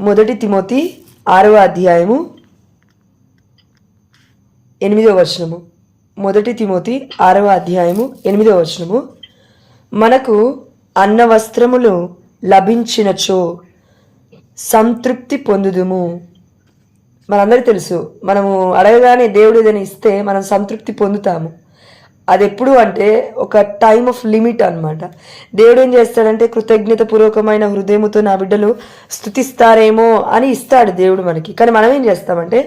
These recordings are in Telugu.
మొదటి తిమోతి ఆరవ అధ్యాయము ఎనిమిదవ వచనము. మొదటి తిమోతి ఆరవ అధ్యాయము ఎనిమిదవ వచనము. మనకు అన్న వస్త్రములు లభించినచో సంతృప్తి పొందుదుము. మనందరికీ తెలుసు మనము అడగగానే దేవుడు ఏదైనా ఇస్తే మనం సంతృప్తి పొందుతాము. అది ఎప్పుడు అంటే ఒక టైమ్ ఆఫ్ లిమిట్ అనమాట దేవుడు ఏం చేస్తాడంటే కృతజ్ఞత పూర్వకమైన హృదయముతో నా బిడ్డలు స్థుతిస్తారేమో అని ఇస్తాడు దేవుడు మనకి. కానీ మనం ఏం చేస్తామంటే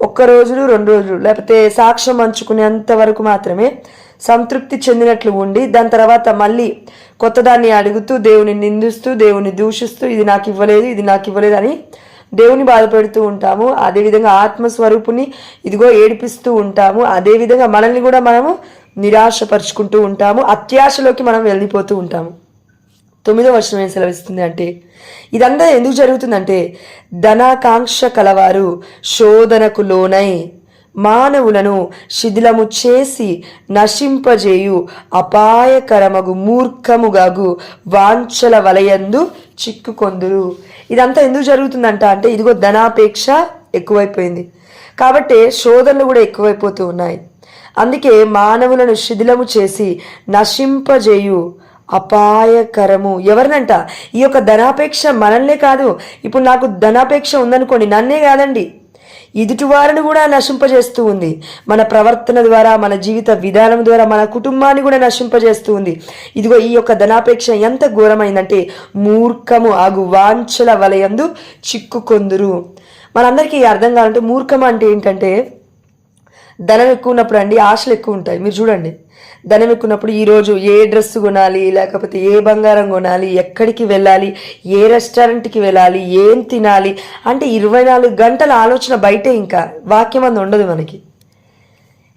ఒక్క రోజులు రెండు రోజులు లేకపోతే సాక్ష్యం పంచుకునేంత వరకు మాత్రమే సంతృప్తి చెందినట్లు ఉండి దాని తర్వాత మళ్ళీ కొత్తదాన్ని అడుగుతూ దేవుని నిందిస్తూ దేవుని దూషిస్తూ ఇది నాకు ఇవ్వలేదు ఇది నాకు ఇవ్వలేదు అని దేవుని బాధపెడుతూ ఉంటాము. అదేవిధంగా ఆత్మస్వరూపుని ఇదిగో ఏడిపిస్తూ ఉంటాము. అదేవిధంగా మనల్ని కూడా మనము నిరాశపరుచుకుంటూ ఉంటాము. అత్యాశలోకి మనం వెళ్ళిపోతూ ఉంటాము. తొమ్మిదో వర్షం ఏం సెలవిస్తుంది అంటే ఇదంతా ఎందుకు జరుగుతుందంటే ధనాకాంక్ష కలవారు శోధనకు లోనై మానవులను శిథిలము చేసి నశింపజేయు అపాయకరమగు మూర్ఖముగాగు వాంఛల వలయందు చిక్కుకొందురు. ఇదంతా ఎందుకు జరుగుతుందంట అంటే ఇదిగో ధనాపేక్ష ఎక్కువైపోయింది. కాబట్టి శోధనలు కూడా ఎక్కువైపోతూ ఉన్నాయి. అందుకే మానవులను శిథిలము చేసి నశింపజేయు అపాయకరము. ఎవరినంట? ఈ యొక్క ధనాపేక్ష మనల్నే కాదు. ఇప్పుడు నాకు ధనాపేక్ష ఉందనుకోండి నన్నే కాదండి. ఎదుటివారిని కూడా నశింపజేస్తూ ఉంది. మన ప్రవర్తన ద్వారా మన జీవిత విధానం ద్వారా మన కుటుంబాన్ని కూడా నశింపజేస్తూ ఉంది. ఇదిగో ఈ యొక్క ధనాపేక్ష ఎంత ఘోరమైందంటే మూర్ఖము ఆగు వాంఛల వలయందు చిక్కుకొందురు. మనందరికీ అర్థం కావాలంటే మూర్ఖం అంటే ఏంటంటే ధనం ఎక్కువ ఉన్నప్పుడు అండి ఆశలు ఎక్కువ ఉంటాయి. మీరు చూడండి. ధనం ఎక్కువన్నప్పుడు ఈరోజు ఏ డ్రెస్ కొనాలి లేకపోతే ఏ బంగారం కొనాలి ఎక్కడికి వెళ్ళాలి ఏ రెస్టారెంట్కి వెళ్ళాలి ఏం తినాలి అంటే ఇరవై నాలుగు గంటల ఆలోచన బయటే ఇంకా. వాక్యం అందు ఉండదు మనకి.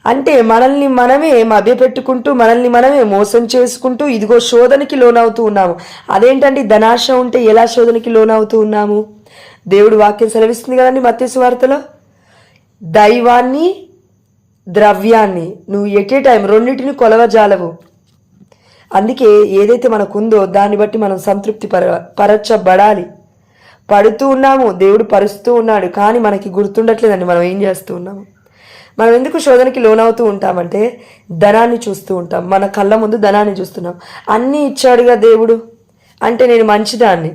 అంటే మనల్ని మనమే మభ్యపెట్టుకుంటూ మనల్ని మనమే మోసం చేసుకుంటూ ఇదిగో శోధనకి లోనవుతూ ఉన్నాము. అదేంటండి? ధనాశ ఉంటే ఎలా శోధనకి లోనవుతూ ఉన్నాము? దేవుడు వాక్యం సెలవిస్తుంది కదండి మత్స్య వార్తలో? దైవాన్ని ద్రవ్యాన్ని నువ్వు ఎట్ ఏ టైం రెండింటిని కొలవజాలవు. అందుకే ఏదైతే మనకుందో దాన్ని బట్టి మనం సంతృప్తి పర పరచబడాలి. పడుతూ ఉన్నాము దేవుడు పరుస్తూ ఉన్నాడు కానీ మనకి గుర్తుండట్లేదండి మనం ఏం చేస్తూ ఉన్నాము. మనం ఎందుకు శోధనకి లోనవుతూ ఉంటామంటే ధనాన్ని చూస్తూ ఉంటాం. మన కళ్ళ ముందు ధనాన్ని చూస్తున్నాం. అన్నీ ఇచ్చాడుగా దేవుడు. అంటే నేను మంచిదాన్ని.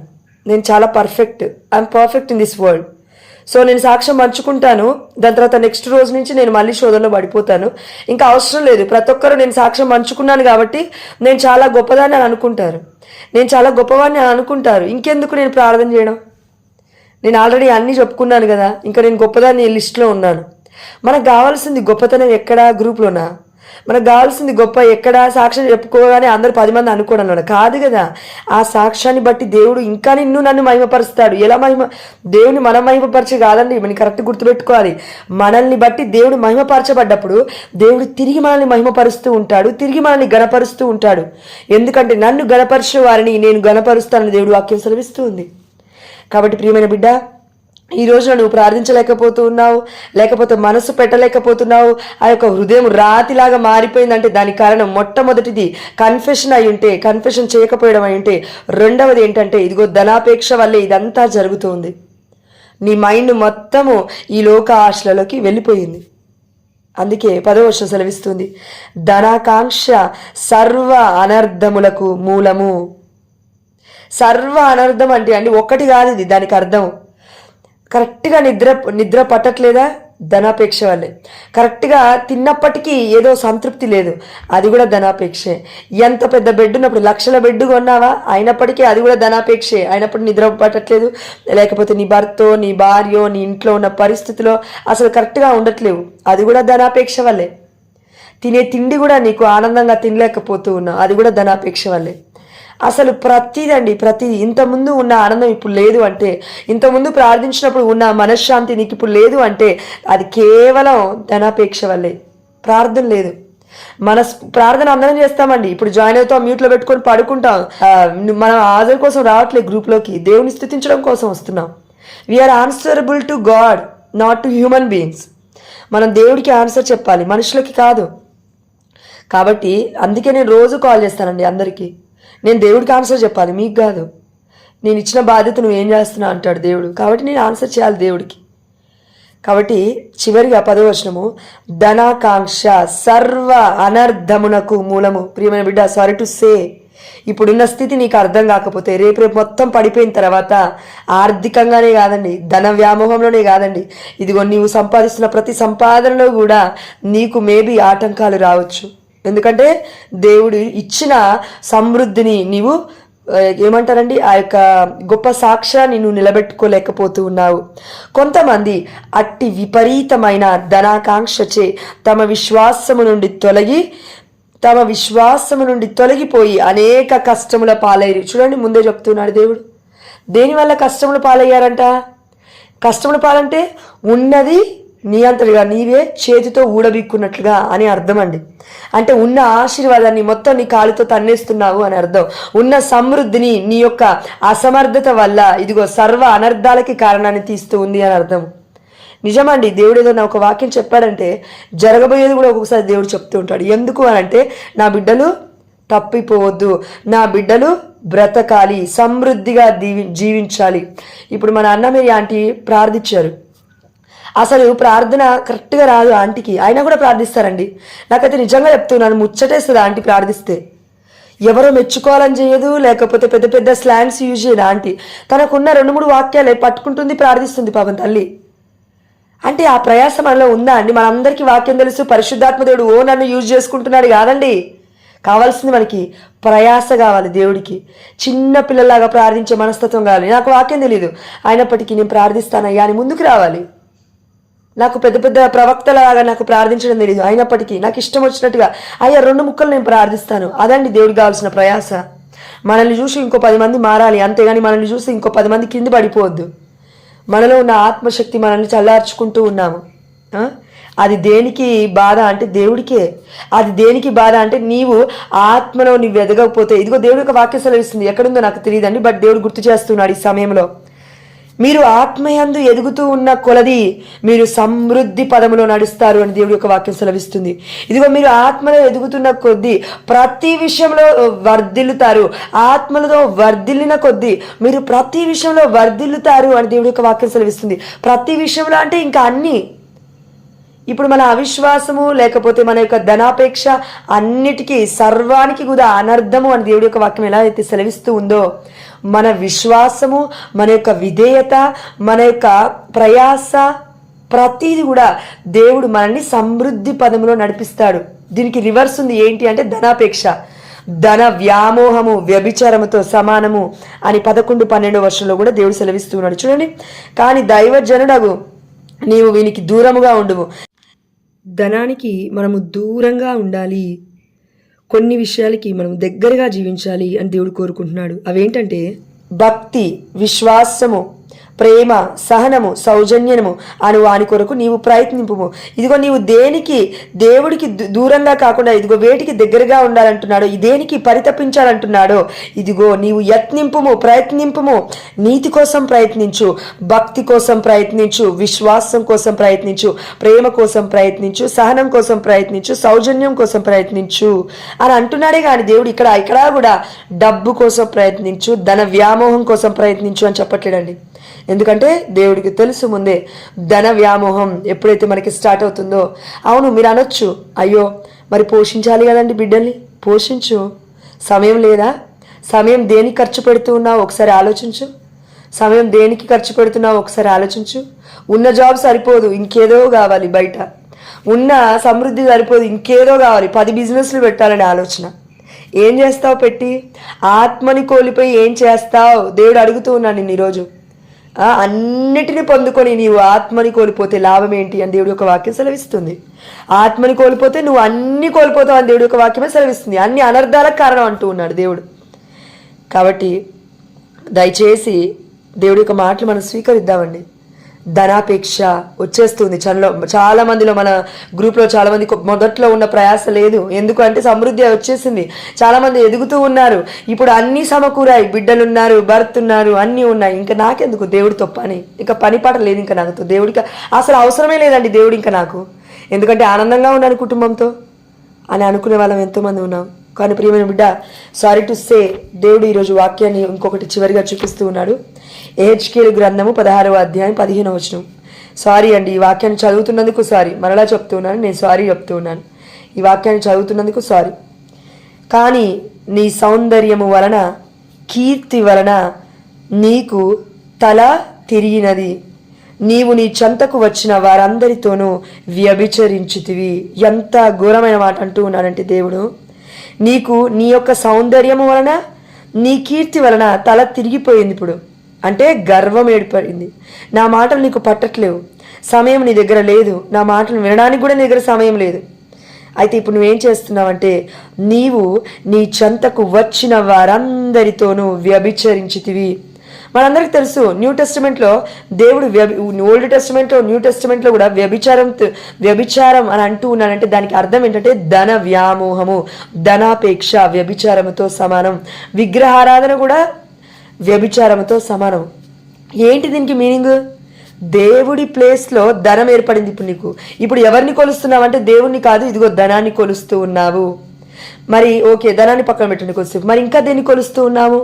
నేను చాలా perfect. I'm perfect in this world. So నేను సాక్ష్యం పంచుకుంటాను. దాని తర్వాత నెక్స్ట్ రోజు నుంచి నేను మళ్ళీ శోధనలో పడిపోతాను. ఇంకా అవసరం లేదు. ప్రతి ఒక్కరు నేను సాక్ష్యం పంచుకున్నాను కాబట్టి నేను చాలా గొప్పదాన్ని అని అనుకుంటారు. నేను చాలా గొప్పవాడిని అని అనుకుంటారు. ఇంకెందుకు నేను ప్రార్థన చేయడం? నేను ఆల్రెడీ అన్నీ చెప్పుకున్నాను కదా. ఇంకా నేను గొప్పదాన్ని లిస్ట్లో ఉన్నాను. మనకు కావాల్సింది గొప్పతనం ఎక్కడా? గ్రూప్లోనా? మనకు కావాల్సింది గొప్ప ఎక్కడ సాక్ష్యం చెప్పుకోగానే అందరు పది మంది అనుకోవడం అన్నాడు కాదు కదా ఆ సాక్ష్యాన్ని బట్టి దేవుడు ఇంకా నిన్ను నన్ను మహిమపరుస్తాడు. ఎలా మహిమ దేవుని మనం మహిమపరచే కాదండి మనం కరెక్ట్ గుర్తుపెట్టుకోవాలి. మనల్ని బట్టి దేవుడు మహిమపరచబడ్డప్పుడు దేవుడు తిరిగి మనల్ని మహిమపరుస్తూ ఉంటాడు తిరిగి మనల్ని గణపరుస్తూ ఉంటాడు. ఎందుకంటే నన్ను గణపరిచే వారిని నేను గణపరుస్తానని దేవుడు వాక్యం సెలవిస్తూ ఉంది. కాబట్టి ప్రియమైన బిడ్డ ఈ రోజున నువ్వు ప్రార్థించలేకపోతూ ఉన్నావు లేకపోతే మనసు పెట్టలేకపోతున్నావు. ఆ యొక్క హృదయం రాతిలాగా మారిపోయిందంటే దాని కారణం మొట్టమొదటిది కన్ఫెషన్ అయి ఉంటే కన్ఫెషన్ చేయకపోవడం అయి ఉంటే రెండవది ఏంటంటే ఇదిగో ధనాపేక్ష వల్లే ఇదంతా జరుగుతుంది. నీ మైండ్ మొత్తము ఈ లోక ఆశలలోకి వెళ్ళిపోయింది. అందుకే పదవర్షం సెలవిస్తుంది ధనాకాంక్ష సర్వ అనర్థములకు మూలము. సర్వ అనర్థం అంటే అండి ఒక్కటి కాదు ఇది దానికి అర్థం. కరెక్ట్గా నిద్ర నిద్ర పట్టట్లేదా? ధనాపేక్ష వల్లే. కరెక్ట్గా తిన్నప్పటికీ ఏదో సంతృప్తి లేదు. అది కూడా ధనాపేక్షే. ఎంత పెద్ద బెడ్ ఉన్నప్పుడు లక్షల బెడ్ కొన్నావా? అయినప్పటికీ అది కూడా ధనాపేక్షే. అయినప్పుడు నిద్ర పట్టట్లేదు. లేకపోతే నీ భర్తో నీ భార్యో నీ ఇంట్లో ఉన్న పరిస్థితిలో అసలు కరెక్ట్గా ఉండట్లేవు. అది కూడా ధనాపేక్ష వల్లే. తినే తిండి కూడా నీకు ఆనందంగా తినలేకపోతూ ఉన్నావు అది కూడా ధనాపేక్ష వల్లే. అసలు ప్రతిదండి ప్రతి ఇంతకుముందు ఉన్న ఆనందం ఇప్పుడు లేదు అంటే ఇంతకుముందు ప్రార్థించినప్పుడు ఉన్న మనశ్శాంతి నీకు ఇప్పుడు లేదు అంటే అది కేవలం ధనాపేక్ష వల్లే. ప్రార్థన లేదు. మన ప్రార్థన అందరం చేస్తామండి. ఇప్పుడు జాయిన్ అవుతాం మ్యూట్లో పెట్టుకొని పడుకుంటాం. మనం హాజరు కోసం రావట్లేదు గ్రూప్లోకి. దేవుని స్థుతించడం కోసం వస్తున్నాం. We're answerable to God not to human beings మనం దేవుడికి ఆన్సర్ చెప్పాలి మనుషులకి కాదు. కాబట్టి అందుకే నేను రోజు కాల్ చేస్తానండి అందరికీ. నేను దేవుడికి ఆన్సర్ చెప్పాలి మీకు కాదు. నేను ఇచ్చిన బాధ్యత నువ్వు ఏం చేస్తున్నా అంటాడు దేవుడు. కాబట్టి నేను ఆన్సర్ చేయాలి దేవుడికి. కాబట్టి చివరిగా పదవచనము ధనాకాంక్ష సర్వ అనర్థమునకు మూలము. ప్రియమైన బిడ్డ సారీ టు సే ఇప్పుడున్న స్థితి నీకు అర్థం కాకపోతే రేపు రేపు మొత్తం పడిపోయిన తర్వాత ఆర్థికంగానే కాదండి ధన వ్యామోహంలోనే కాదండి. ఇదిగో నీవు సంపాదిస్తున్న ప్రతి సంపాదనలో కూడా నీకు మేబీ ఆటంకాలు రావచ్చు. ఎందుకంటే దేవుడు ఇచ్చిన సమృద్ధిని నీవు ఏమంటారండి? ఆ యొక్క గొప్ప సాక్ష్యాన్ని నువ్వు నిలబెట్టుకోలేకపోతూ ఉన్నావు. కొంతమంది అట్టి విపరీతమైన ధనాకాంక్షచే తమ విశ్వాసము నుండి తొలగి తమ విశ్వాసము నుండి తొలగిపోయి అనేక కష్టముల పాలయ్యారు. చూడండి ముందే చెప్తున్నాడు దేవుడు. దేనివల్ల కష్టములు పాలయ్యారంట? కష్టముల పాలంటే ఉన్నది నీ అంతటిగా నీవే చేతితో ఊడబిక్కున్నట్లుగా అని అర్థం అండి అంటే ఉన్న ఆశీర్వాదాన్ని మొత్తం నీ కాలుతో తన్నేస్తున్నావు అని అర్థం. ఉన్న సమృద్ధిని నీ యొక్క అసమర్థత వల్ల ఇదిగో సర్వ అనర్థాలకి కారణాన్ని తీస్తూ ఉంది అని అర్థం. నిజమండి దేవుడు ఏదైనా ఒక వాక్యం చెప్పాడంటే జరగబోయేది కూడా ఒక్కొక్కసారి దేవుడు చెప్తూ ఉంటాడు. ఎందుకు అని అంటే నా బిడ్డలు తప్పిపోవద్దు నా బిడ్డలు బ్రతకాలి సమృద్ధిగా దీవి జీవించాలి. ఇప్పుడు మన అన్నమయ్య ఆంటీ ప్రార్థించారు. అసలు ప్రార్థన కరెక్ట్గా రాదు ఆంటీకి. అయినా కూడా ప్రార్థిస్తారండి. నాకైతే నిజంగా చెప్తున్నాను ముచ్చటేస్తుంది ఆంటీ ప్రార్థిస్తే. ఎవరో మెచ్చుకోవాలని చేయదు లేకపోతే పెద్ద పెద్ద స్లాంగ్స్ యూజ్ చేయదు ఆంటీ. తనకున్న రెండు మూడు వాక్యాలే పట్టుకుంటుంది ప్రార్థిస్తుంది పాపం తల్లి. అంటే ఆ ప్రయాస మనలో ఉందా అండి? మనందరికీ వాక్యం తెలుసు పరిశుద్ధాత్మ దేవుడు ఓ నన్ను యూజ్ చేసుకుంటున్నాడు కాదండి. కావాల్సింది మనకి ప్రయాస కావాలి దేవుడికి. చిన్న పిల్లలాగా ప్రార్థించే మనస్తత్వం కావాలి. నాకు వాక్యం తెలియదు అయినప్పటికీ నేను ప్రార్థిస్తానయ్యా అని ముందుకు రావాలి. నాకు పెద్ద పెద్ద ప్రవక్తలాగా నాకు ప్రార్థించడం తెలియదు అయినప్పటికీ నాకు ఇష్టం వచ్చినట్టుగా అయ్యా రెండు ముక్కలు నేను ప్రార్థిస్తాను. అదండి దేవుడికి కావాల్సిన ప్రయాస. మనల్ని చూసి ఇంకో పది మంది మారాలి. అంతేగాని మనల్ని చూసి ఇంకో పది మంది కింద పడిపోవద్దు. మనలో ఉన్న ఆత్మశక్తి మనల్ని చల్లార్చుకుంటూ ఉన్నాము. అది దేనికి బాధ అంటే దేవుడికే. అది దేనికి బాధ అంటే నీవు ఆత్మలో నీవు ఎదగకపోతే. ఇదిగో దేవుడి యొక్క వాక్య సెలవిస్తుంది. ఎక్కడుందో నాకు తెలియదండి బట్ దేవుడు గుర్తు చేస్తున్నాడు ఈ సమయంలో. మీరు ఆత్మయందు ఎదుగుతూ ఉన్న కొలది మీరు సమృద్ధి పదములో నడుస్తారు అని దేవుడి యొక్క వాక్యం సెలవిస్తుంది. ఇదిగో మీరు ఆత్మలో ఎదుగుతున్న కొద్దీ ప్రతి విషయంలో వర్ధిల్లుతారు. ఆత్మలతో వర్ధిల్లిన కొద్దీ మీరు ప్రతి విషయంలో వర్ధిల్లుతారు అని దేవుడి యొక్క వాక్యం సెలవిస్తుంది. ప్రతి విషయంలో అంటే ఇంకా అన్నీ. ఇప్పుడు మన అవిశ్వాసము లేకపోతే మన యొక్క ధనాపేక్ష అన్నిటికీ సర్వానికి కూడా అనర్థము అని దేవుడి యొక్క వాక్యం ఎలా అయితే సెలవిస్తూ ఉందో మన విశ్వాసము మన యొక్క విధేయత మన యొక్క ప్రయాస ప్రతిది కూడా దేవుడు మనల్ని సమృద్ధి పదములో నడిపిస్తాడు. దీనికి రివర్స్ ఉంది ఏంటి అంటే ధనాపేక్ష. ధన వ్యామోహము వ్యభిచారముతో సమానము అని పదకొండు పన్నెండు వర్షంలో కూడా దేవుడు సెలవిస్తున్నాడు చూడండి. కానీ దైవజనుడగు నీవు వీనికి దూరముగా ఉండుము. ధనానికి మనము దూరంగా ఉండాలి. కొన్ని విషయాలకి మనం దగ్గరగా జీవించాలి అని దేవుడు కోరుకుంటున్నాడు. అవేంటంటే భక్తి విశ్వాసము ప్రేమ సహనము సౌజన్యము అను వాని కొరకు నీవు ప్రయత్నింపుము. ఇదిగో నీవు దేనికి దేవుడికి దూ- దూరంగా కాకుండా ఇదిగో వేటికి దగ్గరగా ఉండాలంటున్నాడో దేనికి పరితపించాలంటున్నాడో ఇదిగో నీవు యత్నింపుము ప్రయత్నింపుము. నీతి కోసం ప్రయత్నించు భక్తి కోసం ప్రయత్నించు విశ్వాసం కోసం ప్రయత్నించు ప్రేమ కోసం ప్రయత్నించు సహనం కోసం ప్రయత్నించు సౌజన్యం కోసం ప్రయత్నించు. అని అంటున్నాడే కానీ దేవుడు ఇక్కడ ఇక్కడ కూడా డబ్బు కోసం ప్రయత్నించు ధన వ్యామోహం కోసం ప్రయత్నించు అని చెప్పట్లేదండి ఎందుకంటే దేవుడికి తెలుసు ముందే ధన వ్యామోహం ఎప్పుడైతే మనకి స్టార్ట్ అవుతుందో. అవును మీరు అనొచ్చు అయ్యో మరి పోషించాలి కదండి బిడ్డల్ని? పోషించు. సమయం లేదా? సమయం దేనికి ఖర్చు పెడుతూ ఉన్నావు? ఒకసారి ఆలోచించు. సమయం దేనికి ఖర్చు పెడుతున్నావు? ఒకసారి ఆలోచించు. ఉన్న జాబ్ సరిపోదు ఇంకేదో కావాలి బయట. ఉన్న సమృద్ధి సరిపోదు ఇంకేదో కావాలి. పది బిజినెస్లు పెట్టాలనే ఆలోచన. ఏం చేస్తావు పెట్టి? ఆత్మని కోల్పోయి ఏం చేస్తావు? దేవుడు అడుగుతూ ఉన్నాను నేను ఈరోజు. అన్నిటిని పొందుకొని నీవు ఆత్మని కోల్పోతే లాభం ఏంటి అని దేవుడి యొక్క వాక్యం సెలవిస్తుంది. ఆత్మని కోల్పోతే నువ్వు అన్ని కోల్పోతావు అని దేవుడి యొక్క వాక్యమే సెలవిస్తుంది. అన్ని అనర్థాలకు కారణం అంటూ ఉన్నాడు దేవుడు. కాబట్టి దయచేసి దేవుడి యొక్క మాటలు మనం స్వీకరిద్దామండి. ధనాపేక్ష వచ్చేస్తుంది. చాలా చాలా మందిలో మన గ్రూప్లో చాలా మంది మొదట్లో ఉన్న ప్రయాస లేదు. ఎందుకంటే సమృద్ధి వచ్చేసింది. చాలా మంది ఎదుగుతూ ఉన్నారు. ఇప్పుడు అన్ని సమకూరాయి. బిడ్డలు ఉన్నారు ఉన్నారు అన్నీ ఉన్నాయి. ఇంకా నాకెందుకు దేవుడితో పని? ఇంకా పని పాట లేదు ఇంకా నాకు దేవుడికి అసలు అవసరమే లేదండి దేవుడు ఇంకా నాకు. ఎందుకంటే ఆనందంగా ఉన్నాను కుటుంబంతో. అని అనుకునే వాళ్ళం ఎంతోమంది ఉన్నాం. కానీ ప్రియమైన బిడ్డ సారీ టు సే దేవుడు ఈరోజు వాక్యాన్ని ఇంకొకటి చివరిగా చూపిస్తూ ఉన్నాడు. ఏహెచ్కేలు గ్రంథము పదహారవ అధ్యాయం పదిహేను వచనం. సారీ అండి ఈ వాక్యాన్ని చదువుతున్నందుకు సారీ మరలా చెప్తూ ఉన్నాను నేను సారీ చెప్తూ ఉన్నాను. ఈ వాక్యాన్ని చదువుతున్నందుకు సారీ కానీ నీ సౌందర్యము వలన కీర్తి వలన నీకు తల తిరిగినది. నీవు నీ చెంతకు వచ్చిన వారందరితోనూ వ్యభిచరించితివి. ఎంత ఘోరమైన మాట అంటూ ఉన్నాడంటే దేవుడు. నీకు నీ యొక్క సౌందర్యము వలన నీ కీర్తి వలన తల తిరిగిపోయింది ఇప్పుడు. అంటే గర్వం ఏర్పడింది. నా మాటలు నీకు పట్టట్లేవు. సమయం నీ దగ్గర లేదు. నా మాటలు వినడానికి కూడా నీ దగ్గర సమయం లేదు. అయితే ఇప్పుడు నువ్వేం చేస్తున్నావంటే నీవు నీ చెంతకు వచ్చిన వారందరితోనూ వ్యభిచరించితివి. మనందరికి తెలుసు న్యూ టెస్టిమెంట్లో దేవుడు వ్యభి ఓల్డ్ టెస్టిమెంట్లో న్యూ టెస్టిమెంట్లో కూడా వ్యభిచారం వ్యభిచారం అని అంటూ ఉన్నానంటే దానికి అర్థం ఏంటంటే ధన వ్యామోహము ధనాపేక్ష వ్యభిచారముతో సమానం. విగ్రహారాధన కూడా వ్యభిచారముతో సమానం. ఏంటి దీనికి మీనింగ్? దేవుడి ప్లేస్లో ధనం ఏర్పడింది ఇప్పుడు నీకు. ఇప్పుడు ఎవరిని కొలుస్తున్నావు అంటే దేవుణ్ణి కాదు ఇదిగో ధనాన్ని కొలుస్తూ ఉన్నావు. మరి ఓకే ధనాన్ని పక్కన పెట్టండి కొలుస్తూ మరి ఇంకా దేన్ని కొలుస్తూ ఉన్నావు?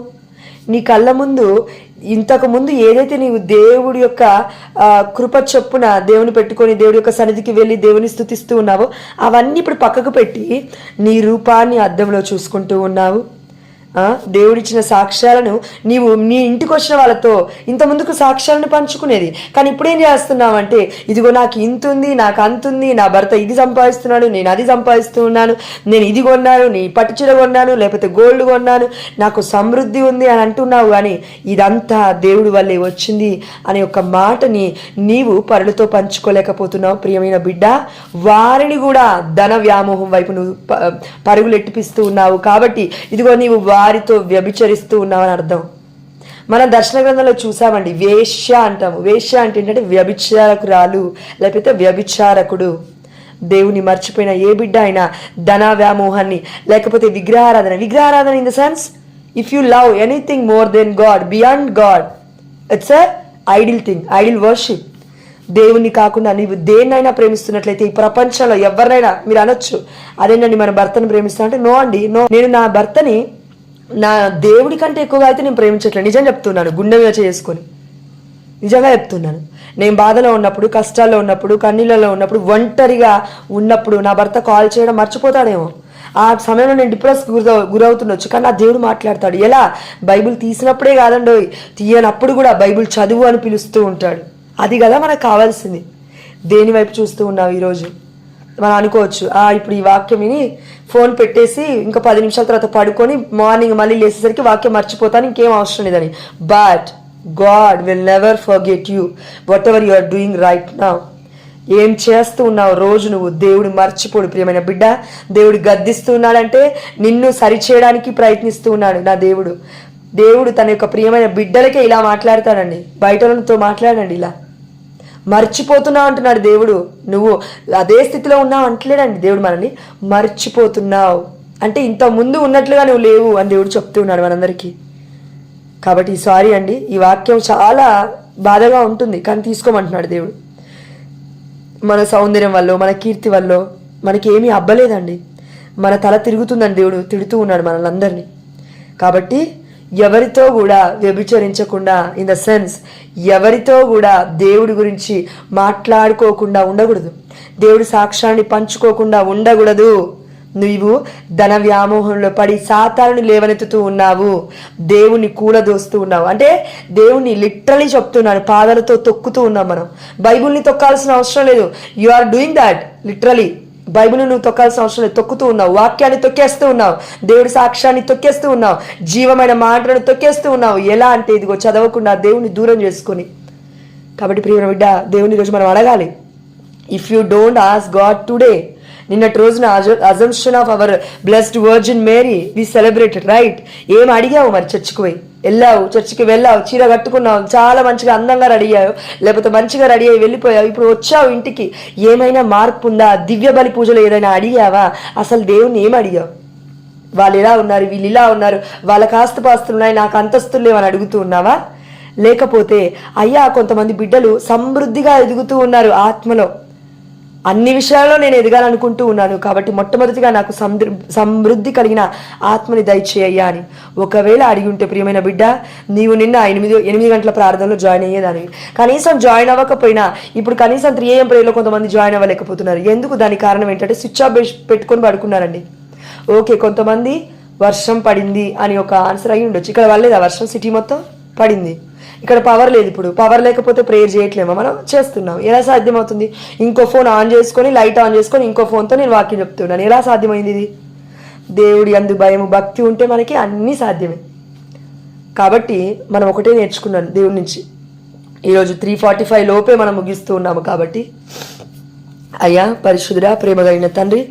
నీ కళ్ళ ముందు ఇంతకు ముందు ఏదైతే నీవు దేవుడి యొక్క కృప చొప్పున దేవుని పెట్టుకొని దేవుడి యొక్క సన్నిధికి వెళ్ళి దేవుని స్థుతిస్తూ ఉన్నావో అవన్నీ ఇప్పుడు పక్కకు పెట్టి నీ రూపాన్ని అద్దంలో చూసుకుంటూ ఉన్నావు. దేవుడిచ్చిన సాక్ష్యాలను నీవు నీ ఇంటికి వచ్చిన వాళ్ళతో ఇంత ముందుకు సాక్ష్యాలను పంచుకునేది. కానీ ఇప్పుడేం చేస్తున్నావంటే ఇదిగో నాకు ఇంత ఉంది నాకు అంత ఉంది నా భర్త ఇది సంపాదిస్తున్నాడు నేను అది సంపాదిస్తూ ఉన్నాను నేను ఇది కొన్నాను నీ పట్టుచీర కొన్నాను లేకపోతే గోల్డ్ కొన్నాను నాకు సమృద్ధి ఉంది అని అంటున్నావు కానీ ఇదంతా దేవుడి వల్లే వచ్చింది అనే ఒక మాటని నీవు పరులతో పంచుకోలేకపోతున్నావు ప్రియమైన బిడ్డ. వారిని కూడా ధన వ్యామోహం వైపు నువ్వు ప- పరుగులు ఎట్టిపిస్తూ ఉన్నావు కాబట్టి ఇదిగో నీవు వారితో వ్యభిచరిస్తూ ఉన్నామని అర్థం. మనం దర్శన గ్రంథంలో చూసామండి వేశ్య అంటాము. వేశ్య అంటే ఏంటంటే వ్యభిచారకురాలు లేకపోతే వ్యభిచారకుడు. దేవుని మర్చిపోయిన ఏ బిడ్డ అయినా ధన వ్యామోహాన్ని లేకపోతే విగ్రహారాధన. విగ్రహారాధన in the sense if you love anything more than God beyond God it's a idol thing idol worship దేవుణ్ణి కాకుండా నీవు దేన్నైనా ప్రేమిస్తున్నట్లయితే ఈ ప్రపంచంలో ఎవరినైనా మీరు అనొచ్చు. అదేనండి మన భర్తను ప్రేమిస్తా అంటే నో అండి నో నేను నా భర్తని నా దేవుడి కంటే ఎక్కువగా అయితే నేను ప్రేమించట్లేదు. నిజం చెప్తున్నాను గుండె మీద చేసుకొని. నిజంగా చెప్తున్నాను. నేను బాధలో ఉన్నప్పుడు కష్టాల్లో ఉన్నప్పుడు కన్నీళ్ళలో ఉన్నప్పుడు ఒంటరిగా ఉన్నప్పుడు నా భర్త కాల్ చేయడం మర్చిపోతాడేమో. ఆ సమయంలో నేను డిప్రెస్ గురవు గురవుతుండొచ్చు కానీ నా దేవుడు మాట్లాడతాడు. ఎలా? బైబిల్ తీసినప్పుడే కాదండి తీయనప్పుడు కూడా బైబిల్ చదువు అని పిలుస్తూ ఉంటాడు. అది కదా మనకు కావాల్సింది. దేని వైపు చూస్తూ ఉన్నావు ఈరోజు? మనం అనుకోవచ్చు. ఆ ఇప్పుడు ఈ వాక్యం విని ఫోన్ పెట్టేసి ఇంకా పది నిమిషాల తర్వాత పడుకొని మార్నింగ్ మళ్ళీ లేచేసరికి వాక్యం మర్చిపోతాను ఇంకేం అవసరం లేదని. But God will never forget you whatever you are doing right నా ఏం చేస్తూ ఉన్నావు రోజు నువ్వు? దేవుడు మర్చిపోడు ప్రియమైన బిడ్డ. దేవుడు గద్దిస్తూ ఉన్నాడంటే నిన్ను సరిచేయడానికి ప్రయత్నిస్తూ ఉన్నాడు నా దేవుడు. దేవుడు తన యొక్క ప్రియమైన బిడ్డలకే ఇలా మాట్లాడతాడండి. బయట మాట్లాడండి ఇలా. మర్చిపోతున్నావు అంటున్నాడు దేవుడు. నువ్వు అదే స్థితిలో ఉన్నావు అంటలేడండి దేవుడు మనల్ని. మర్చిపోతున్నావు. అంటే ఇంత ముందు ఉన్నట్లుగా నువ్వు లేవు అని దేవుడు చెప్తున్నాడు మనందరికీ. కాబట్టి సారీ అండి ఈ వాక్యం చాలా బాధగా ఉంటుంది కానీ తీసుకోమంటున్నాడు దేవుడు. మన సౌందర్యం వల్ల మన కీర్తి వల్ల మనకి ఏమీ అబ్బలేదండి. మన తల తిరుగుతుందని దేవుడు తిడుతూ ఉన్నాడు మనల్ని కాబట్టి ఎవరితో కూడా వ్యభిచరించకుండా ఇన్ ద సెన్స్ ఎవరితో కూడా దేవుడి గురించి మాట్లాడుకోకుండా ఉండకూడదు. దేవుడి సాక్ష్యాన్ని పంచుకోకుండా ఉండకూడదు. నువ్వు ధన వ్యామోహంలో పడి సాతాను లేవనెత్తుతూ ఉన్నావు. దేవుని కూలదోస్తూ ఉన్నావు. అంటే దేవుని లిటరలీ చెప్తున్నాడు. పాదాలతో తొక్కుతూ ఉన్నాం మనం. బైబుల్ని తొక్కాల్సిన అవసరం లేదు. You are doing that literally Bible నువ్వు తొక్కాల్సిన అవసరం లేదు. తొక్కుతూ ఉన్నావు. వాక్యాన్ని తొక్కేస్తూ ఉన్నావు. దేవుడి సాక్ష్యాన్ని తొక్కేస్తూ ఉన్నావు. జీవమైన మాటలను తొక్కేస్తూ ఉన్నావు. ఎలా అంటే ఇదిగో చదవకుండా దేవుని దూరం చేసుకొని. కాబట్టి ప్రియమైన బిడ్డ దేవుని రోజు మనం అడగాలి. If you don't ask God today నిన్నటి రోజున assumption of our blessed virgin Mary we celebrated right ఏం అడిగావు మరి చర్చికి పోయి? వెళ్ళావు చర్చికి వెళ్ళావు చీర కట్టుకున్నావు చాలా మంచిగా అందంగా రెడీ అయ్యావు లేకపోతే మంచిగా రెడీ అయ్యి వెళ్ళిపోయావు ఇప్పుడు వచ్చావు ఇంటికి. ఏమైనా మార్పు ఉందా? దివ్య బలి పూజలు ఏదైనా అడిగావా? అసలు దేవుణ్ణి ఏం అడిగావు? వాళ్ళు ఇలా ఉన్నారు? వీళ్ళు ఇలా ఉన్నారు. వాళ్ళకి ఆస్తుపాస్తులు ఉన్నాయి నాకు అంతస్తులు లేవని అడుగుతూ ఉన్నావా? లేకపోతే అయ్యా కొంతమంది బిడ్డలు సమృద్ధిగా ఎదుగుతూ ఉన్నారు ఆత్మలో. అన్ని విషయాల్లో నేను ఎదగాలనుకుంటూ ఉన్నాను కాబట్టి మొట్టమొదటిగా నాకు సమృద్ధి కలిగిన ఆత్మని దయచేయ్యా అని. ఒకవేళ అడిగి ఉంటే ప్రియమైన బిడ్డ నీవు నిన్న ఎనిమిది ఎనిమిది గంటల ప్రార్థనలో జాయిన్ అయ్యేదాన్ని కనీసం జాయిన్ అవ్వకపోయినా ఇప్పుడు కనీసం త్రీ ఏఎం ప్రేయర్లో కొంతమంది జాయిన్ అవ్వలేకపోతున్నారు. ఎందుకు? దాని కారణం ఏంటంటే స్విచ్ ఆఫ్ పెట్టుకొని పడుకున్నారండి. ఓకే కొంతమంది వర్షం పడింది అని ఒక ఆన్సర్ అయ్యి ఉండొచ్చు. ఇక్కడ వాళ్ళేదా? వర్షం సిటీ మొత్తం పడింది. ఇక్కడ పవర్ లేదు ఇప్పుడు. పవర్ లేకపోతే ప్రేయర్ చేయట్లేమో? మనం చేస్తున్నాం. ఎలా సాధ్యమవుతుంది? ఇంకో ఫోన్ ఆన్ చేసుకొని లైట్ ఆన్ చేసుకొని ఇంకో ఫోన్తో నేను వాక్యం చెప్తున్నాను. ఎలా సాధ్యమైంది ఇది? దేవుడి అందు భయము భక్తి ఉంటే మనకి అన్నీ సాధ్యమే. కాబట్టి మనం ఒకటే నేర్చుకున్నాను దేవుడి నుంచి. ఈరోజు త్రీ ఫార్టీ ఫైవ్ లోపే మనం ముగిస్తూ ఉన్నాము కాబట్టి. అయ్యా పరిశుద్ధుడా ప్రేమ కలిగిన తండ్రి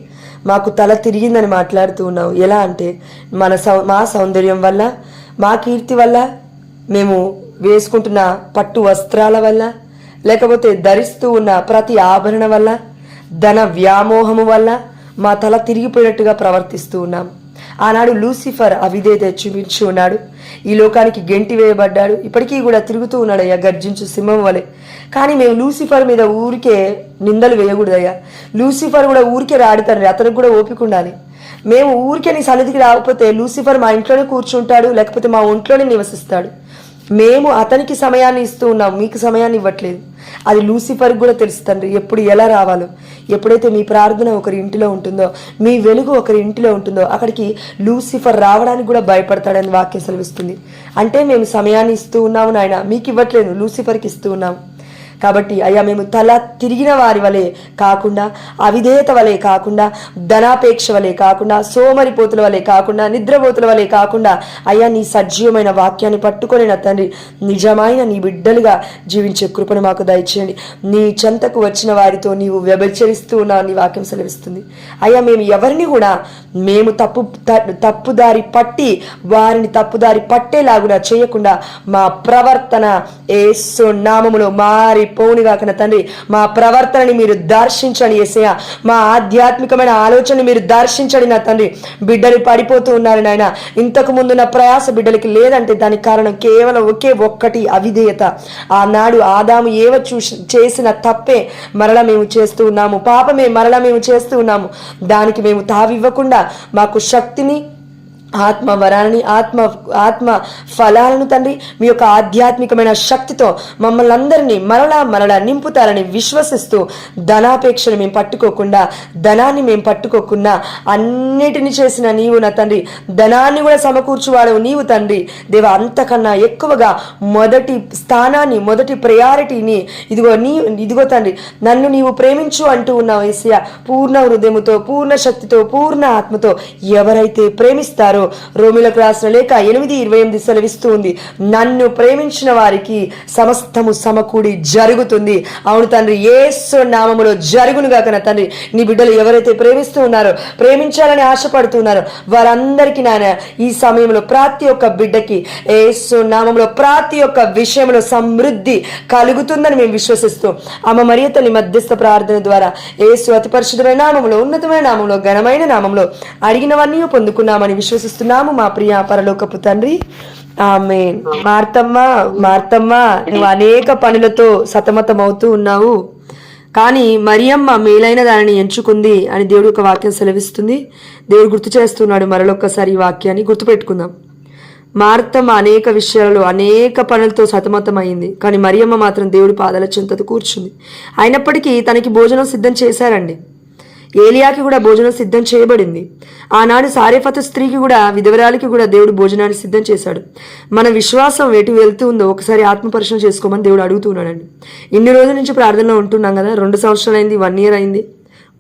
మాకు తల తిరిగిందని మాట్లాడుతూ ఉన్నావు. ఎలా అంటే మన సౌ మా సౌందర్యం వల్ల మా కీర్తి వల్ల మేము వేసుకుంటున్న పట్టు వస్త్రాల వల్ల లేకపోతే ధరిస్తూ ఉన్న ప్రతి ఆభరణ వల్ల ధన వ్యామోహము వల్ల మా తల తిరిగిపోయినట్టుగా ప్రవర్తిస్తూ ఉన్నాం. ఆనాడు లూసిఫర్ అవిధేత చూపించి ఉన్నాడు. ఈ లోకానికి గెంటి వేయబడ్డాడు. ఇప్పటికీ కూడా తిరుగుతూ ఉన్నాడయ్యా గర్జించు సింహం వలె. కానీ మేము లూసిఫర్ మీద ఊరికే నిందలు వేయకూడదయ్యా. లూసిఫర్ కూడా ఊరికే రాడుతాడు అతనికి కూడా ఓపిక ఉండాలి. మేము ఊరికే నీ సన్నిధికి రాకపోతే లూసిఫర్ మా ఇంట్లోనే కూర్చుంటాడు లేకపోతే మా ఒంట్లోనే నివసిస్తాడు. మేము అతనికి సమయాన్ని ఇస్తూ ఉన్నాం మీకు సమయాన్ని ఇవ్వట్లేదు. అది లూసిఫర్ కూడా తెలుసు తండ్రి ఎప్పుడు ఎలా రావాలో. ఎప్పుడైతే మీ ప్రార్థన ఒకరి ఇంటిలో ఉంటుందో మీ వెలుగు ఒకరి ఇంటిలో ఉంటుందో అక్కడికి లూసిఫర్ రావడానికి కూడా భయపడతాడని వాక్యం సెలవిస్తుంది. అంటే మేము సమయాన్ని ఇస్తూ ఉన్నాము నాయన మీకు ఇవ్వట్లేదు లూసిఫర్కి ఇస్తూ ఉన్నాము. కాబట్టి అయ్యా మేము తల తిరిగిన వారి వలె కాకుండా అవిధేయత వలె కాకుండా ధనాపేక్ష వలె కాకుండా సోమరిపోతుల వలె కాకుండా నిద్రపోతుల వలె కాకుండా అయ్యా నీ సజీవమైన వాక్యాన్ని పట్టుకొని నా తండ్రి నిజమైన నీ బిడ్డలుగా జీవించే కృపను మాకు దయచేయండి. నీ చెంతకు వచ్చిన వారితో నీవు వ్యభిచరిస్తూ ఉన్నావు నీ వాక్యం సెలవిస్తుంది. అయ్యా మేము ఎవరిని కూడా మేము తప్పు తప్పుదారి పట్టి వారిని తప్పుదారి పట్టేలాగున చేయకుండా మా ప్రవర్తన ఏసు నామములో పోవుని కాకన తండ్రి మా ప్రవర్తనని మీరు దర్శించండి ఏసయ్య మా ఆధ్యాత్మికమైన ఆలోచనని మీరు దర్శించండి నా తండ్రి. బిడ్డలు పడిపోతూ ఉన్నారు నాయన. ఇంతకు ముందు నా ప్రయాస బిడ్డలకి లేదంటే దానికి కారణం కేవలం ఒకే ఒక్కటి అవిధేయత. ఆనాడు ఆదాము ఏవ చూసి చేసిన తప్పే మరలా మేము చేస్తూ ఉన్నాము. పాపమే మరలా మేము చేస్తూ ఉన్నాము. దానికి మేము తావివ్వకుండా మాకు శక్తిని ఆత్మ వరాలని ఆత్మ ఆత్మ ఫలాలను తండ్రి మీ యొక్క ఆధ్యాత్మికమైన శక్తితో మమ్మల్ని అందరినీ మరలా మరలా నింపుతారని విశ్వసిస్తూ ధనాపేక్షను మేము పట్టుకోకుండా ధనాన్ని మేము పట్టుకోకుండా అన్నిటిని చేసిన నీవు నా తండ్రి ధనాన్ని కూడా సమకూర్చువాడవు నీవు తండ్రి. దేవ అంతకన్నా ఎక్కువగా మొదటి స్థానాన్ని మొదటి ప్రయారిటీని ఇదిగో నీ ఇదిగో తండ్రి నన్ను నీవు ప్రేమించు అంటూ ఉన్నావు ఏసయ్య. పూర్ణ హృదయముతో పూర్ణ శక్తితో పూర్ణ ఆత్మతో ఎవరైతే ప్రేమిస్తారో రోమిలకు రాసిన లేక ఎనిమిది ఇరవై ఎనిమిది సెలవిస్తుంది. నన్ను ప్రేమించిన వారికి సమస్తము సమకూడి జరుగుతుంది. అవును తండ్రి ఏసు నామములో జరుగును గాక నా తండ్రి నీ బిడ్డలు ఎవరైతే ప్రేమిస్తూ ఉన్నారో ప్రేమించాలని ఆశపడుతున్నారో వారందరికీ నాయన ఈ సమయంలో ప్రతి ఒక్క బిడ్డకి ఏసు నామంలో ప్రతి ఒక్క విషయంలో సమృద్ధి కలుగుతుందని మేము విశ్వసిస్తూ అమ్మ మరియ తల్లి మధ్యస్థ ప్రార్థన ద్వారా ఏసు అతి పరిశుద్ధమైన నామంలో ఉన్నతమైన నామంలో ఘనమైన నామంలో అడిగినవన్నీ పొందుకున్నామని విశ్వసిస్తున్నాము మా ప్రియ పరలోకపు తండ్రి. ఆమె మార్తమ్మ మార్తమ్మ నువ్వు అనేక పనులతో సతమతమవుతూ ఉన్నావు. కానీ మరియమ్మ మేలైన దానిని ఎంచుకుంది అని దేవుడు ఒక వాక్యం సెలవిస్తుంది. దేవుడు గుర్తు చేస్తున్నాడు మరొకసారి ఈ వాక్యాన్ని. గుర్తుపెట్టుకుందాం. మార్తమ్మ అనేక విషయాలలో అనేక పనులతో సతమతమైంది. కానీ మరియమ్మ మాత్రం దేవుడి పాదాల చెంతతో కూర్చుంది. అయినప్పటికీ తనకి భోజనం సిద్ధం చేశారండి. ఏలియాకి కూడా భోజనం సిద్ధం చేయబడింది. ఆనాడు సారేఫత స్త్రీకి కూడా విధవరాలకి కూడా దేవుడు భోజనాన్ని సిద్ధం చేశాడు. మన విశ్వాసం ఎటు వెళ్తూ ఉందో ఒకసారి ఆత్మపరిశీలన చేసుకోమని దేవుడు అడుగుతున్నాడండి ఇన్ని రోజుల నుంచి ప్రార్థనలో ఉంటున్నాం కదా రెండు సంవత్సరాలు అయింది వన్ ఇయర్ అయింది.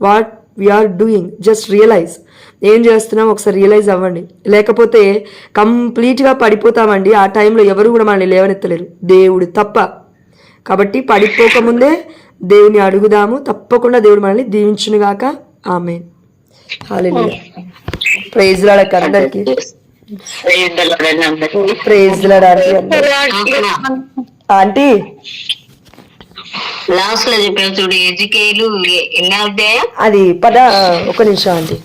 What we're doing just realize ఏం చేస్తున్నాం? ఒకసారి రియలైజ్ అవ్వండి. లేకపోతే కంప్లీట్గా పడిపోతామండి. ఆ టైంలో ఎవరు కూడా మనల్ని లేవనెత్తలేరు. దేవుడు తప్ప కాబట్టి పడిపోకముందే దేవుని అడుగుదాము. తప్పకుండా దేవుడు మనల్ని దీవించునుగాక. ఆమె ప్రైజ్ లాడక అందరికి. Prize aunty. లాస్ట్లో చెప్పారు చూడు ఎజుకేలు ఎన్ని అధ్యాయం? అది పద ఒక నిమిషం ఆంటీ.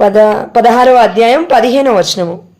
పద పదహారవ అధ్యాయం పదిహేనవ వచనము.